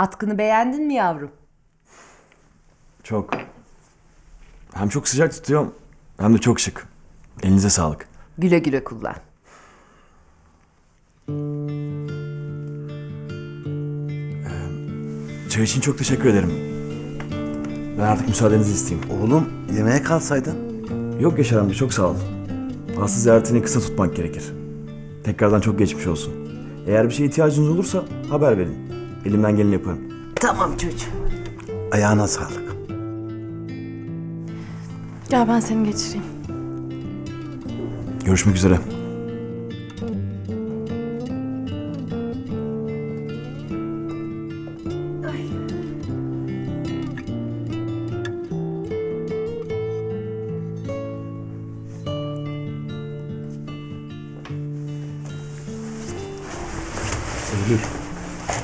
Atkını beğendin mi yavrum? Çok. Hem çok sıcak tutuyor hem de çok şık. Elinize sağlık. Güle güle kullan. Çay için çok teşekkür ederim. Ben artık müsaadenizi isteyeyim. Oğlum yemeğe kalsaydın. Yok Yaşar amca çok sağ ol. Hasta ziyaretini kısa tutmak gerekir. Tekrardan çok geçmiş olsun. Eğer bir şeye ihtiyacınız olursa haber verin. Elimden geleni yaparım. Tamam çocuğum. Ayağına sağlık. Gel ben seni geçireyim. Görüşmek üzere.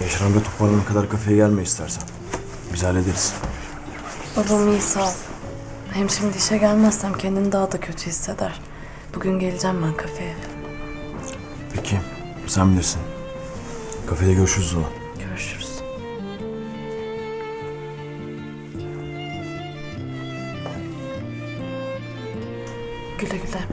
Yaşar amca toparlanana kadar kafeye gelme istersen. Biz hallederiz. Babam iyi sağ ol. Hem şimdi işe gelmezsem kendini daha da kötü hisseder. Bugün geleceğim ben kafeye. Peki, sen bilirsin. Kafede görüşürüz o zaman. Görüşürüz. Güle güle.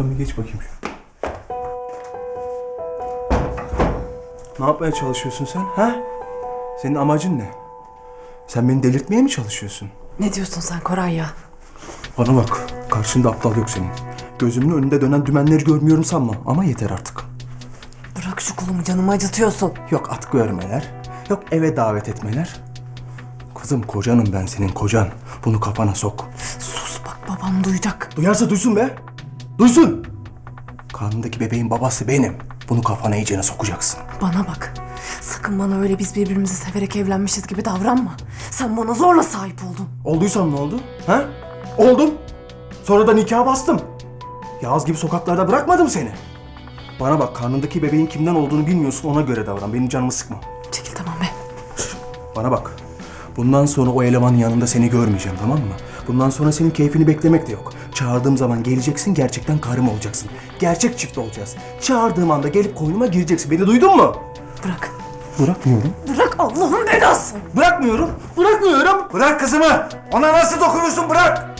Sen bir geç bakayım şu. Ne yapmaya çalışıyorsun sen? Ha? Senin amacın ne? Sen beni delirtmeye mi çalışıyorsun? Ne diyorsun sen Koray ya? Bana bak, karşında aptal yok senin. Gözümün önünde dönen dümenleri görmüyorum sanma ama yeter artık. Bırak şu kolumu canımı acıtıyorsun. Yok at görmeler, yok eve davet etmeler. Kızım kocanım ben senin kocan. Bunu kafana sok. Sus bak babam duyacak. Duyarsa duysun be. Duysun. Karnındaki bebeğin babası benim. Bunu kafana iyicene sokacaksın. Bana bak. Sakın bana öyle biz birbirimizi severek evlenmişiz gibi davranma. Sen bana zorla sahip oldun. Olduysam ne oldu? Ha? Oldum. Sonra da nikaha bastım. Yağız gibi sokaklarda bırakmadım seni. Bana bak karnındaki bebeğin kimden olduğunu bilmiyorsun ona göre davran. Benim canımı sıkma. Çekil tamam be. Bana bak. Bundan sonra o elemanın yanında seni görmeyeceğim tamam mı? Bundan sonra senin keyfini beklemek de yok. Çağırdığım zaman geleceksin gerçekten karım olacaksın. Gerçek çift olacağız. Çağırdığım anda gelip koynuma gireceksin. Beni duydun mu? Bırak. Bırakmıyorum. Bırak Allah'ın belası. Bırakmıyorum. Bırakmıyorum. Bırak kızımı. Ona nasıl dokunursun bırak.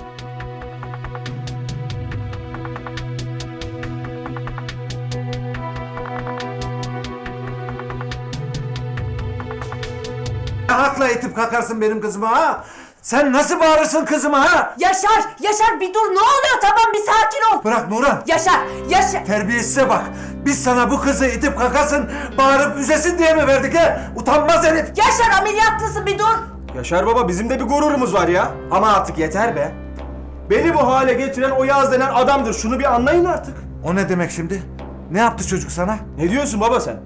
Hakla itip kakarsın benim kızıma ha? Sen nasıl bağırırsın kızıma ha? Yaşar, Yaşar bir dur ne oluyor tamam bir sakin ol. Bırak Nuran. Yaşar, Yaşar. Terbiyesize bak. Biz sana bu kızı itip kakasın, bağırıp üzesin diye mi verdik ha? Utanmaz herif. Yaşar ameliyatlısın bir dur. Yaşar baba bizim de bir gururumuz var ya. Ama artık yeter be. Beni bu hale getiren o Yaz denen adamdır. Şunu bir anlayın artık. O ne demek şimdi? Ne yaptı çocuk sana? Ne diyorsun baba sen?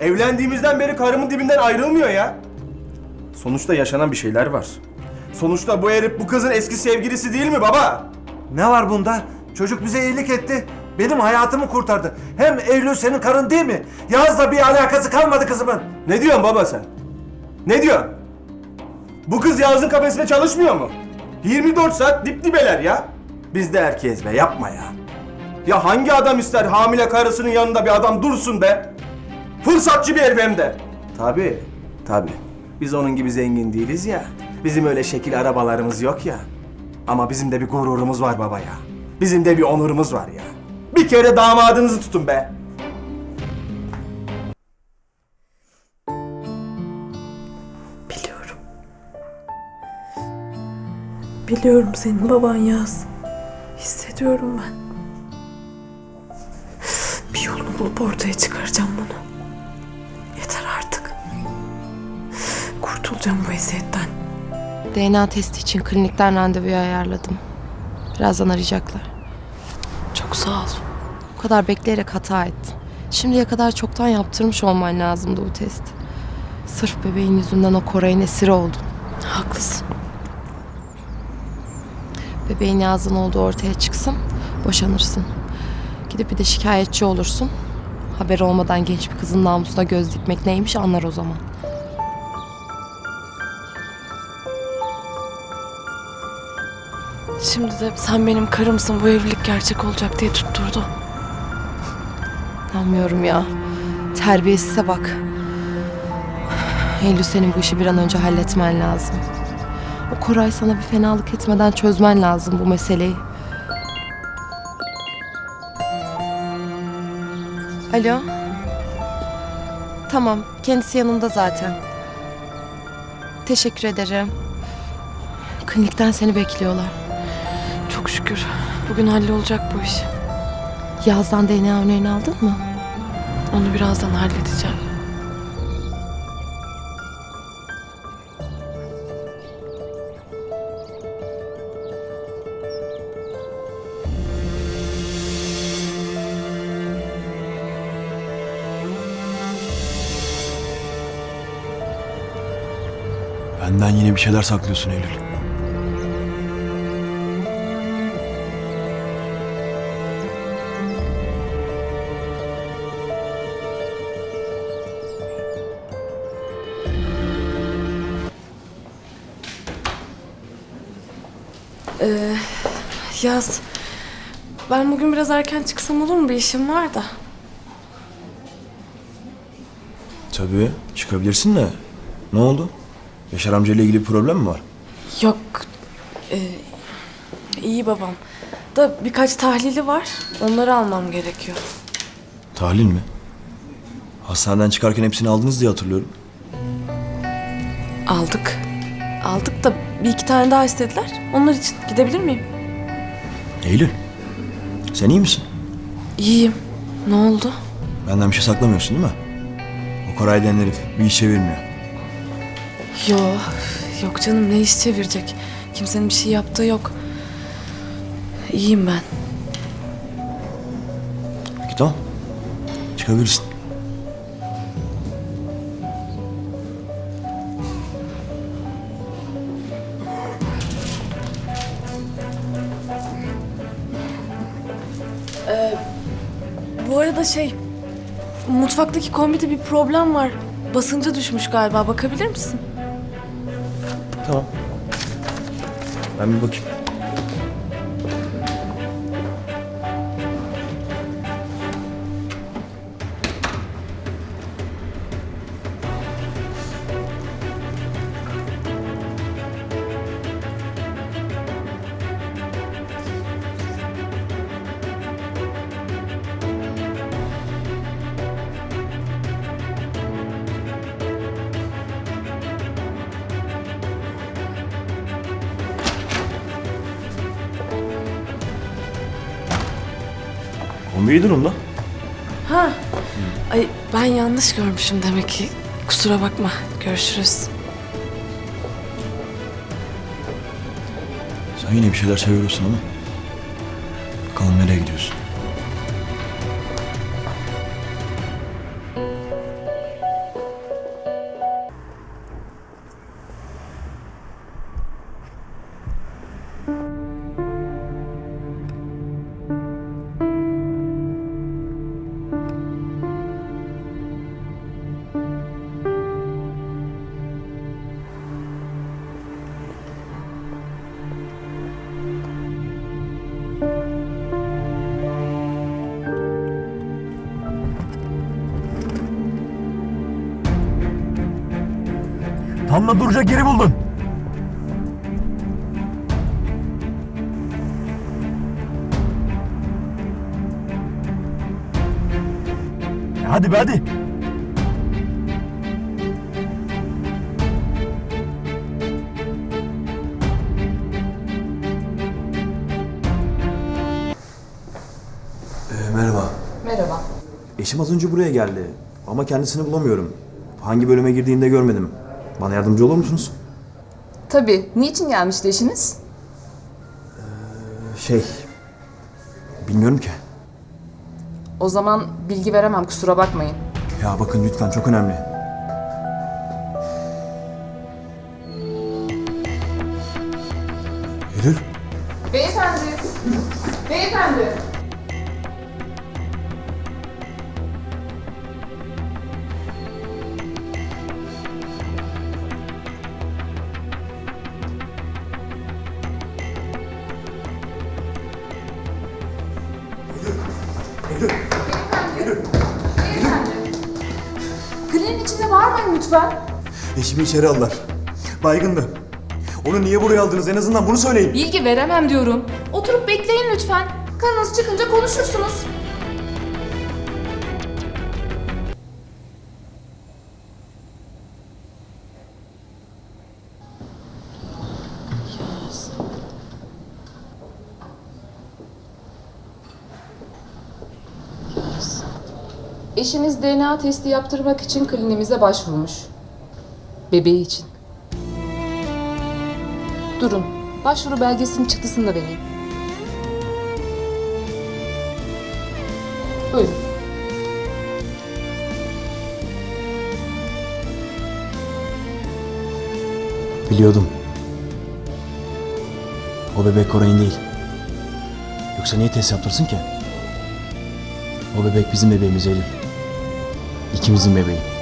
Evlendiğimizden beri karımın dibinden ayrılmıyor ya. Sonuçta yaşanan bir şeyler var. Sonuçta bu herif bu kızın eski sevgilisi değil mi baba? Ne var bunda? Çocuk bize iyilik etti. Benim hayatımı kurtardı. Hem Eylül senin karın değil mi? Yaz'la bir alakası kalmadı kızımın. Ne diyorsun baba sen? Ne diyorsun? Bu kız Yağız'ın kafesine çalışmıyor mu? 24 saat dip dibeler ya. Biz de erkeğiz be yapma ya. Ya hangi adam ister hamile karısının yanında bir adam dursun be? Fırsatçı bir herif hem de. Tabii, tabii. Biz onun gibi zengin değiliz ya. Bizim öyle şekil arabalarımız yok ya. Ama bizim de bir gururumuz var baba ya. Bizim de bir onurumuz var ya. Bir kere damadınızı tutun be. Biliyorum. Biliyorum senin baban Yaz. Hissediyorum ben. Bir yolunu bulup ortaya çıkaracağım bunu. Yeter artık. Kurtulacağım bu eziyetten. DNA testi için klinikten randevuyu ayarladım. Birazdan arayacaklar. Çok sağ ol. Bu kadar bekleyerek hata ettim. Şimdiye kadar çoktan yaptırmış olman lazımdı bu testi. Sırf bebeğin yüzünden o Koray'ın esiri oldun. Haklısın. Bebeğin Yaz'ın olduğu ortaya çıksın, boşanırsın. Gidip bir de şikayetçi olursun. Haber olmadan genç bir kızın namusuna göz dikmek neymiş anlar o zaman. Şimdi de sen benim karımsın bu evlilik gerçek olacak diye tutturdu. Anlamıyorum ya. Terbiyesize bak. Eylül senin bu işi bir an önce halletmen lazım. O Koray sana bir fenalık etmeden çözmen lazım bu meseleyi. Alo. Tamam, kendisi yanımda zaten. Teşekkür ederim. Klinikten seni bekliyorlar. Şükür. Bugün hallolacak bu iş. Yazdan DNA örneğini aldın mı? Onu birazdan halledeceğim. Benden yine bir şeyler saklıyorsun Eylül. Yaz. Ben bugün biraz erken çıksam olur mu? Bir işim var da. Tabii çıkabilirsin de. Ne oldu? Yaşar amcayla ilgili bir problem mi var? Yok. Ee, iyi babam. Da birkaç tahlili var. Onları almam gerekiyor. Tahlil mi? Hastaneden çıkarken hepsini aldınız diye hatırlıyorum. Aldık. Aldık da bir iki tane daha istediler. Onlar için gidebilir miyim? Eylül. Sen iyi misin? İyiyim. Ne oldu? Benden bir şey saklamıyorsun değil mi? O Koray denen herif bir iş çevirmiyor. Yo, yok canım ne iş çevirecek? Kimsenin bir şey yaptığı yok. İyiyim ben. Peki tamam. Çıkabilirsin. Arada şey, mutfaktaki kombide bir problem var. Basınca düşmüş galiba. Bakabilir misin? Tamam. Ben bir bakayım. Kombi iyi durumda. Ha. Ay ben yanlış görmüşüm demek ki. Kusura bakma. Görüşürüz. Sen yine bir şeyler seviyorsun ama. Bakalım nereye gidiyorsun? Tam da duracak yeri buldun. Hadi be hadi. Ee, merhaba. Merhaba. Eşim az önce buraya geldi ama kendisini bulamıyorum. Hangi bölüme girdiğini de görmedim. Bana yardımcı olur musunuz? Tabii. Niçin gelmişti eşiniz? Şey... Bilmiyorum ki. O zaman bilgi veremem kusura bakmayın. Ya bakın lütfen çok önemli. Eylül. Beyefendi. Beyefendi. Beyefendi. Beyefendi. Kulenin içinde bağırmayın lütfen. Eşimi içeri aldılar. Baygındı. Onu niye buraya aldınız? En azından bunu söyleyin. Bilgi veremem diyorum. Oturup bekleyin lütfen. Kanınız çıkınca konuşursunuz. Eşiniz DNA testi yaptırmak için klinimize başvurmuş. Bebeği için. Durun. Başvuru belgesinin çıktısını da vereyim. Buyurun. Biliyordum. O bebek Koray'ın değil. Yoksa niye test yaptırsın ki? O bebek bizim bebeğimiz Eylül. İkimizin bebeği.